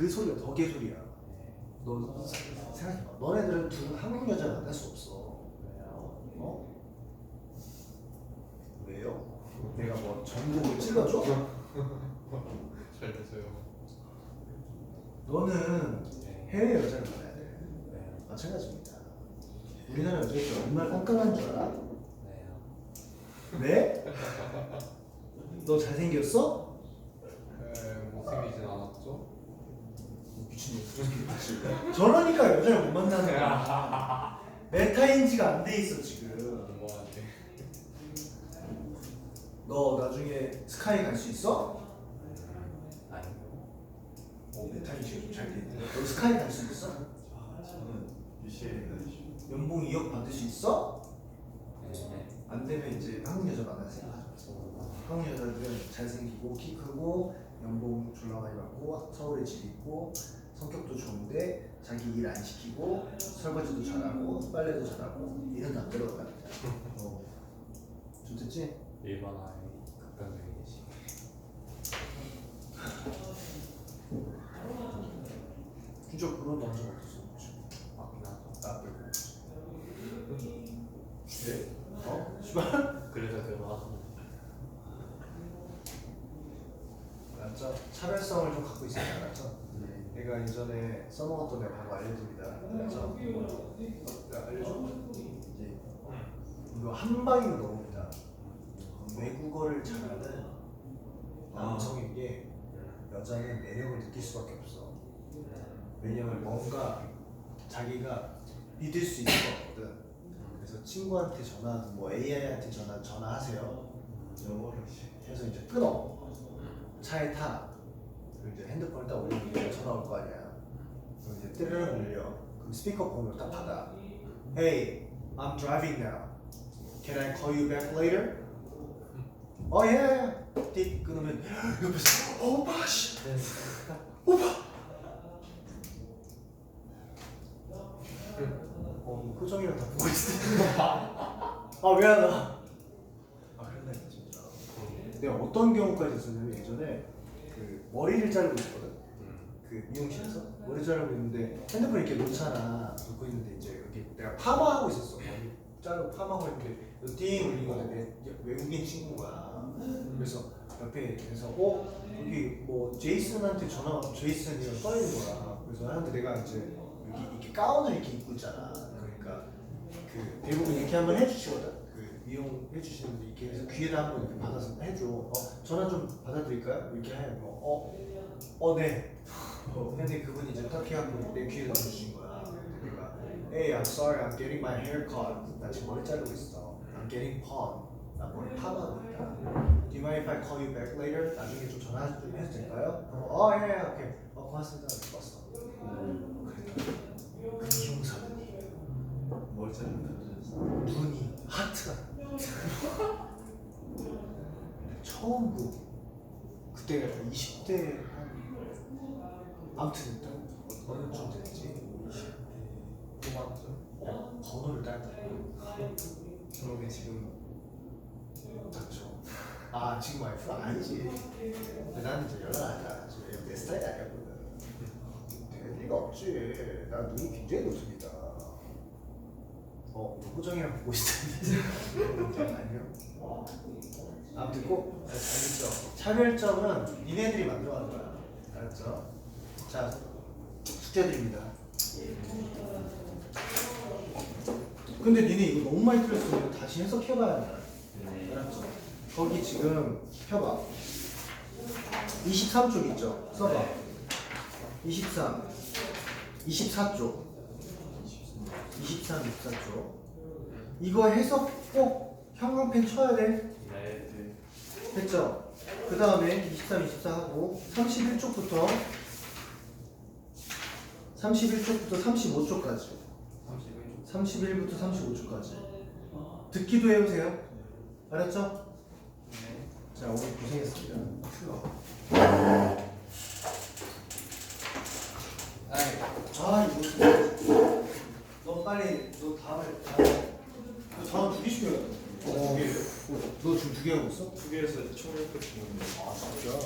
그 소리가 더 개소리야. 너 생각해봐. 너네들은 둘 한국 여자를 만날 수 없어. 어? 왜요? 내가 뭐 전국을 찍어줘? 잘 됐어요. 너는 네. 해외 여자를 만나야 돼. 네. 마찬가지입니다. 우리나라 여자들 얼마나 깐깐한 줄 알아? 네. 왜? 너 잘생겼어? 네, 못생기진 않았죠? 미친놈. 저러니까 여자를 못 만나는 거야. 메타인지가 안 돼 있어 지금. 너 나중에 스카이 갈 수 있어? 아니요. 어, 메타인지가 좀 잘 돼 있는데. 너 스카이 갈 수 있어? 저는 유시에 연봉 2억 받을 수 있어? 네. 안 되면 이제 한국 여자 만날 생각. 한국 여자들은 잘생기고 키 크고 연봉 졸라 많이 받고 서울에 집 있고 성격도 좋은데 자기 일 안 시키고 설거지도 잘하고 빨래도 잘하고 이런 남자로 돼. 어. 좀 됐지? 일반화의 극단적인 예시. 진짜 그런 남자 어딨어? 맞긴 하죠. 나 빼고. 네? 어? 씨발? 그래서 결혼하셨는데. 알았죠? 차별성을 좀 갖고 있어야 돼, 알았죠? 네. 내가 예전에 써먹었던 내가 바로. 알았죠? 어, 내가 알려줘. 이제 이거 한 방이면 넘습니다. 외국어를 잘하는 남성에게 여자는 매력을 느낄 수밖에 없어. 왜냐면 뭔가 자기가 믿을 수 있을 것 같거든. 그래서 친구한테 전화, 뭐 AI한테 전화 전화하세요. 영어를 해서 이제 끊어. 차에 타. 그리고 이제 핸드폰을 딱 올리면 전화 올 거 아니야. 그럼 이제 뜨르륵 울려. 그럼 스피커폰으로 딱 받아. Hey, I'm driving now. Can I call you back later? 어, 예. 띡 끊으면 옆에서 어, 오빠 씨. 오빠. 어, 표정이랑 다 보고 있어. 아 미안하다. 아 그런다 진짜. 내가 어떤 경우까지 있었냐면 예전에 그 머리를 자르고 있거든. 음. 그 미용실에서 머리 자르고 있는데 핸드폰 이렇게 놓잖아. 놓고 있는데 이제 여기 내가 파마하고 있었어. 머리 자르고 파마하고 있는데 띵 울린 거야. 내 외국인 친구가. 그래서 옆에 그래서 어 여기 뭐 제이슨한테 전화 제이슨이랑 써 있는 거야. 그래서 나한테 내가 이제 여기 이렇게 가운을 이렇게 입고 있잖아. 그러니까 그 대부분 이렇게 한번 해주시거든. 그 미용해 주시는 분이 이렇게 해서 귀에다 한번 이렇게 받아서 해줘. 어 전화 좀 받아드릴까요? 이렇게 해. 뭐, 어, 어, 네. 어, 근데 그분이 이제 터키 한번 내 귀에 넣어주신 거야. 그러니까, Hey, I'm sorry, I'm getting my hair cut. 나 지금 머리 자르고 있어. I'm getting pawn. 나 머리 있다. Do you mind if I call you back later? 나중에 좀 전화 좀 해도 될까요? 어, 어 예, 예, 오케이. 어, 고맙습니다. 그랬더니 그 미용사분이 뭘 찾는 남자였어. 눈이 하트가 처음 보 그때가 20대 한 아무튼 일단 어느 쯤 됐지? 고맙죠. 어, 번호를 딸 그러게 지금 닥쳐 아 지금 와이프? 아니지. 나는 이제 연락 안 해. 지금 내 스타일이 아니거든. 될 리가 없지. 나 눈이 굉장히 높습니다. 어 호정이랑 보고 있었는데 아니요 아무튼 꼭 알겠죠 차별점은 니네들이 만들어가는 거야. 알았죠? 자 숙제 드립니다. 근데 니네 이거 너무 많이 틀렸으면 다시 해석해봐야 돼. 네. 알았죠? 거기 지금 펴봐. 23쪽 있죠? 써봐. 23 24쪽. 23, 24쪽. 이거 해석 꼭 형광펜 쳐야 돼 네. 됐죠? 그 다음에 23, 24 하고 31쪽부터 31쪽부터 35쪽까지 31초. 31부터 35쪽까지 듣기도 해보세요 알았죠? 네. 자 오늘 고생했습니다 아이. 아 이거 너 빨리 너 다음에 다음에 너 다음 시켜야 돼. 어, 두 개. 너 지금 두 개 하고 있어? 두 개에서 총 1표 주는데 아 진짜?